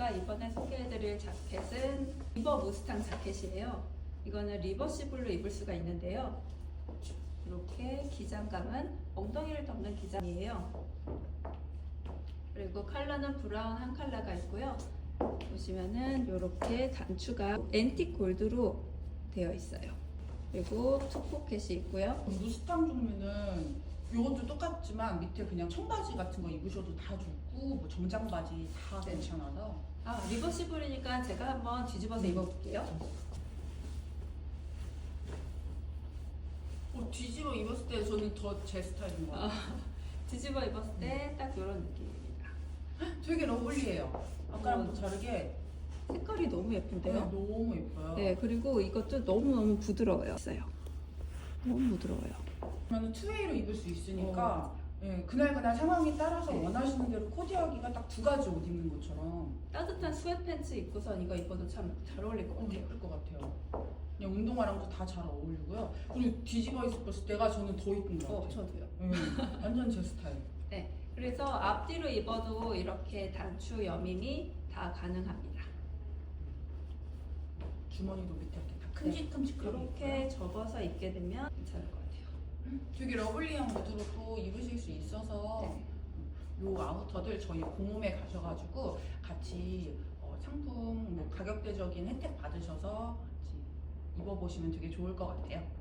제가 이번에 소개해드릴 자켓은 리버 무스탕 자켓이에요. 이거는 리버시블로 입을 수가 있는데요. 이렇게 기장감은 엉덩이를 덮는 기장이에요. 그리고 컬러는 브라운 한 컬러가 있고요. 보시면은 이렇게 단추가 앤틱 골드로 되어 있어요. 그리고 투 포켓이 있고요. 무스탕 종류는 이것도 똑같지만 밑에 그냥 청바지 같은 거 입으셔도 다 좋고 뭐 정장 바지 다 네. 괜찮아서 아 리버시블이니까 제가 한번 뒤집어서 입어볼게요. 어, 뒤집어 입었을 때 저는 더 제 스타일인 것 같아요. 뒤집어 입었을 때 딱 이런 느낌입니다. 되게 러블리해요. 아까랑 어. 또 다르게 색깔이 너무 네, 예쁜데요? 너무 예뻐요. 네, 그리고 이것도 너무너무 부드러워요. 있어요. 너무 부드러워요. 그러면 투웨이로 입을 수 있으니까 예, 그날 그날 상황에 따라서 어. 네. 원하시는 대로 코디하기가 딱 두 가지 옷 입는 것처럼 따뜻한 스웨트팬츠 입고선 이거 입어도 참 잘 어울릴 것 어, 같아요. 예쁠 것 같아요. 그냥 운동화랑도 다 잘 어울리고요. 그리고 뒤집어 입었을 때가 저는 더 이쁜 것 어, 같아요. 저도요. 예, 완전 제 스타일. 네, 그래서 앞뒤로 입어도 이렇게 단추 여밈이 다 가능합니다. 주머니도 밑에 이렇게. 큼직큼직하게 이렇게 접어서 입게 되면 괜찮을 것 같아요. 되게 러블리한 구두로 또 입으실 수 있어서 네. 요 아우터들 저희 공홈에 가셔가지고 같이 어, 상품 뭐 가격대적인 혜택 받으셔서 같이 입어보시면 되게 좋을 것 같아요.